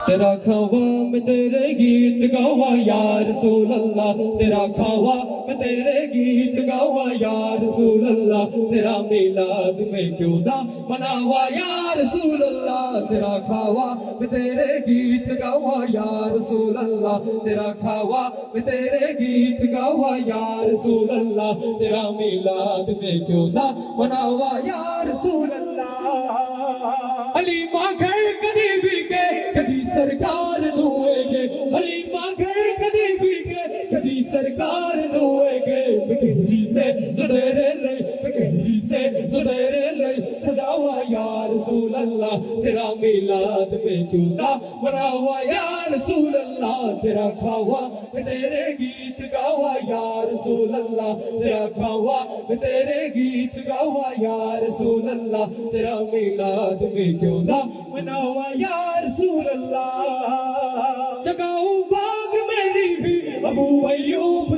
तेरा खावा मैं तेरे गीत गावा यार रसूल तेरा खावा मैं तेरे गीत गावा यार रसूल तेरा मिलाद में क्यों ना मनावा यार रसूल तेरा खावा मैं तेरे गीत गावा यार रसूल तेरा खावा मैं तेरे गीत गावा यार रसूल तेरा मिलाद में क्यों ना मनावा यार रसूल अल्लाह हलीमा میرے لئی سجاوا یا رسول اللہ، تیرا میلاد میں کیوں نہ بنا ہوا یا رسول اللہ، تیرا کھاوا تیرے گیت گاوا یا رسول اللہ، تیرا کھاوا تیرے گیت گاوا یا رسول اللہ، تیرا میلاد میں کیوں نہ بنا ہوا یا رسول اللہ۔ جگاؤں باغ میری بھی، ابو ایوب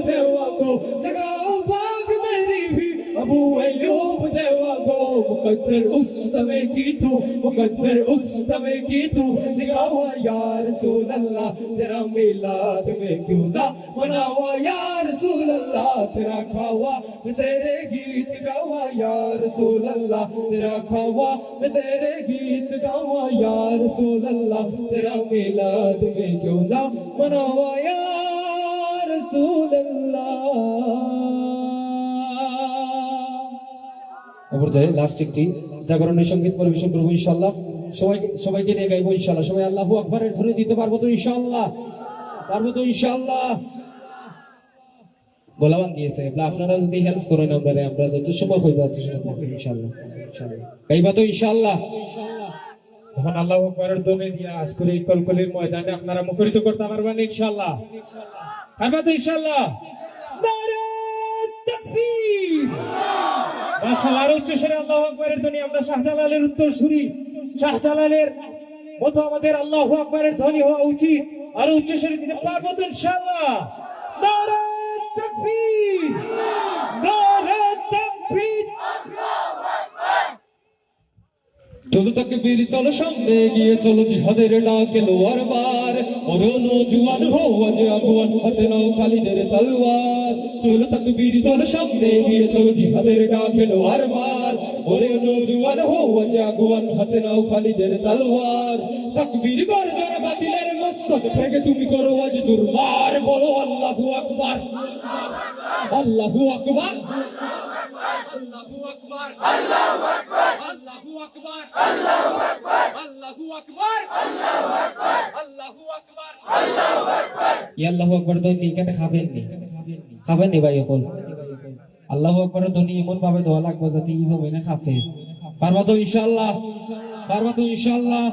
مقدر اس دمے کی تو، مقدر اس دمے کی تو۔ دیا ہوا یا رسول اللہ تیرا میلاد میں کیوں نہ مناوا۔ یا رسول اللہ تیرا کھاوا میں تیرے گیت گاوا۔ یا رسول اللہ تیرا کھاوا میں تیرے گیت گاوا۔ یا رسول اللہ تیرا میلاد میں کیوں نہ مناوا۔ یا رسول اللہ পর্যায়ে লাস্ট একটি জাগরণের সংগীত পরিবেশন করব ইনশাল্লাহ সবাই সবাইকে নিয়ে গাইবো ইনশাল্লাহ সবাই আল্লাহ আকবরের ধরে দিতে পারব তো ইনশাল্লাহ পারব তো ইনশাল্লাহ গোলাবান দিয়েছে আপনারা যদি হেল্প করেন আমরা আমরা যত সময় হইব তত সময় ইনশাল্লাহ ইনশাল্লাহ গাইবা তো ইনশাল্লাহ তখন আল্লাহ আকবরের দমে দিয়া আজ করে এই কলকলির ময়দানে আপনারা মুখরিত করতে পারবেন ইনশাল্লাহ পারবা তো ইনশাল্লাহ নারে তাকবীর। মাশাআল্লাহ, আরও উচ্চস্বরে আল্লাহ আকবরের ধ্বনি, আমরা শাহজালালের উত্তর সুরি শাহজালালের মতো আমাদের আল্লাহ আকবরের ধ্বনি হওয়া উচিত। আরও উচ্চস্বরে দিতে পারব তো ইনশাল্লাহ নারে তাকবীর। নারে চলো তাকে বেরি তল সামনে গিয়ে চলো জিহাদের ডাকে লোয়ার বার ওরে নজুয়ান হো আজ আগুয়ান হাতে নাও খালিদের তলওয়ার চলো তাকে বেরি তল সামনে গিয়ে চলো জিহাদের ডাকে লোয়ার বার ওরে নজুয়ান হো আজ আগুয়ান হাতে নাও খালিদের তলওয়ার তাকবীর গর্জন বাতিলের মস্তক থেকে তুমি করো আজ জুরমার বলো। আল্লাহু আকবার। আল্লাহু আকবার। আল্লাহু আকবার। আল্লাহু আকবার। আল্লাহু আকবার। আল্লাহু আকবার। আল্লাহু আকবার আল্লাহু আকবার আল্লাহ আকবর ধ্বনি কেন খাবেন নি। খাবেন নি ভাই আল্লাহ আকবর ধ্বনি এমন ভাবে দোয়া লাগবে যাতে ই জমিনে খাফে। পারবা তো ইনশাআল্লাহ। পারবা তো ইনশাআল্লাহ।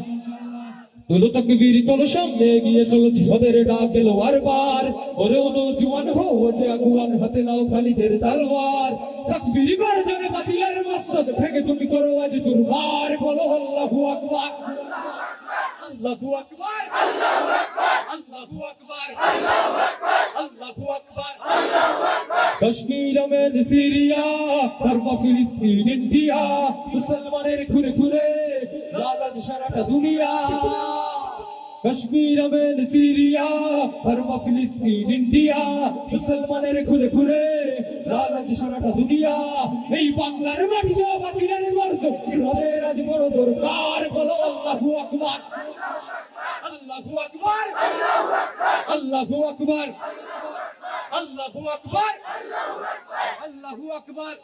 তোলো তকবীর তোলো সামনে গিয়ে চলো জিহাদের ডাক এলো বারবার। ওরে ওনো জুয়ান হো, যে আগুয়ান হাতে নাও খালিদের মস্তক থেকে তুমি করো আজ চুরমার বলো, আল্লাহু আকবার। আল্লাহু আকবার। আল্লাহু আকবার। আল্লাহু আকবার। আল্লাহু আকবার আল্লাহু আকবার আল্লাহু আকবার কাশ্মীর আমেন সিরিয়া ফিলিস্তিন, ইন্ডিয়া, মুসলমানের ঘুরে ঘুরে লালাজ সারাটা দুনিয়া। কাশ্মীর আমেন সিরিয়া, ধর্ম ফিলিস্তিন, ইন্ডিয়া, মুসলমানের ঘুরে ঘুরে লালাজ সারাটা দুনিয়া। এই বাংলার মাটিতে বাতিলের গর্জ ইসরায়েলের আজ বড় দরকার বলো আল্লাহু আকবার। আল্লাহু আকবার। আল্লাহু আকবার। আল্লাহু আকবার। আল্লাহু আকবার।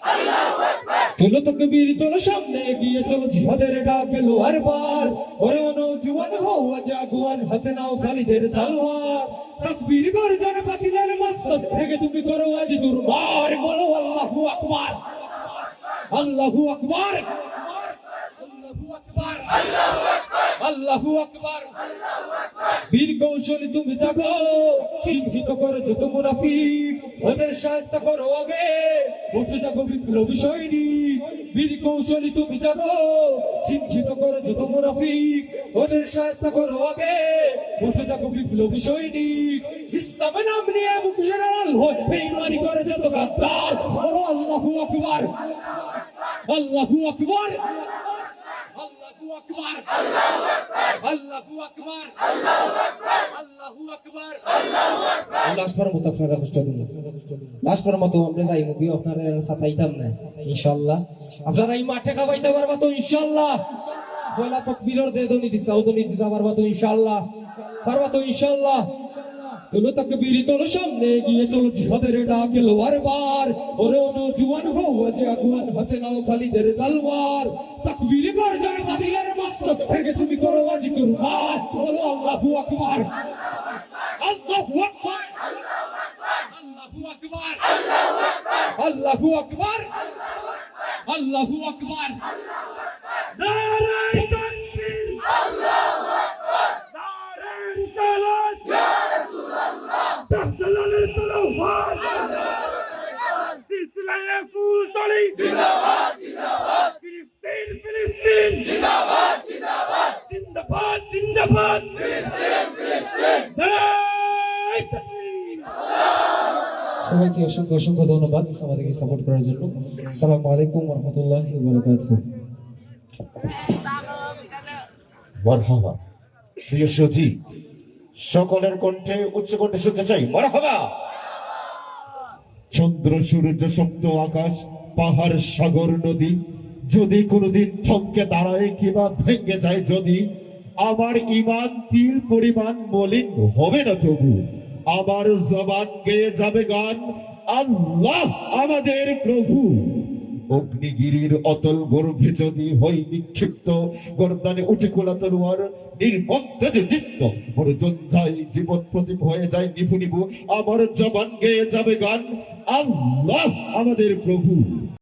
তুলো তো কবির তোলো সামনে গিয়ে চলো জিহাদের ডাক আর বার ওরে নৌজওয়ান হো জাগুয়ান, হাতে নাও খালিদের তলোয়ার। তকবীর গর্জন, বাতিলের মস্তক থেকে তুমি করো আজ জুরমার বলো আল্লাহু আকবার। আল্লাহু আকবার। আল্লাহু আকবার। বীর কৌশলী তুমি জাগো, চিহ্নিত করো যত মুনাফিক ওদের সাহায্য করো আগে। উঠে যাব বিপ্লবী সৈনিক। বীর কৌশলী তুমি জাগো চিহ্নিত করো যত মুনাফিক, ওদের সাহায্য করো আগে। উঠে যাব বিপ্লবী সৈনিক ইসলামে নাম নিয়ে মুখ জেনারেল হয়ে বেইমানি করে যত গাদ্দার। আল্লাহু আকবার। আল্লাহু আকবার। আকবার। আল্লাহু আপনারা এই মাঠে খাওয়াইতে পারবা তো, ইনশাআল্লাহ। পয়লা তকবীরের দে দনি দিছা, ও দিতে পারবা তো, ইনশাআল্লাহ। পারবা তো, ইনশাআল্লাহ। তোলো তকবীর তোলো সামনে গিয়ে চলো জিহাদের ডাক এলো বারবার। ওরে ওনো জুয়ান হো যে আগুয়ান হাতে নাও খালিদের তলওয়ার। তকবীর গর্জন বাতিলের মস্ত থেকে তুমি করো আজ কুরবান। বলো আল্লাহু আকবার। আল্লাহু আকবার। আল্লাহু আকবার। আল্লাহু আকবার। আল্লাহু আকবার। নারায়ে তাকবীর নারায়ে রিসালাত দালালের তলোয়ার সিলসিলায়ে ফুল তলি জিন্দাবাদ জিন্দাবাদ ফিলিস্তিন ফিলিস্তিন জিন্দাবাদ জিন্দাবাদ জিন্দাবাদ জিন্দাবাদ ফিলিস্তিন ফিলিস্তিন নারায়ে তাকবীর সবাইকে অসংখ্য অসংখ্য ধন্যবাদ আমাদেরকে সাপোর্ট করার জন্য। আসসালামু আলাইকুম রাহমাতুল্লাহি মরহাবা। প্রিয় সতী সকলের কণ্ঠে, উচ্চ কণ্ঠে শুনতে চাই। মরহাবা চন্দ্র, সূর্য, সপ্ত, আকাশ, পাহাড়, সাগর, নদী, যদি কোনোদিন থমকে দাঁড়ায় কিংবা ভেঙে যায়, যদি আমার ইমান তিল পরিমাণ মলিন হবে না তবু, আমার জবান গেয়ে যাবে গান। আল্লাহ আমাদের প্রভু। অগ্নিগিরির অতল গর্ভে যদি হই নিক্ষিপ্ত, গর্দানে উঠে কোলা তরুয়ার নির্মন্ত্রে দীপ্ত মোর জঞ্জাই জীবন প্রদীপ হয়ে যায় নিভু নিভু। আমার জবান গেয়ে যাবে গান। আল্লাহ আমাদের প্রভু।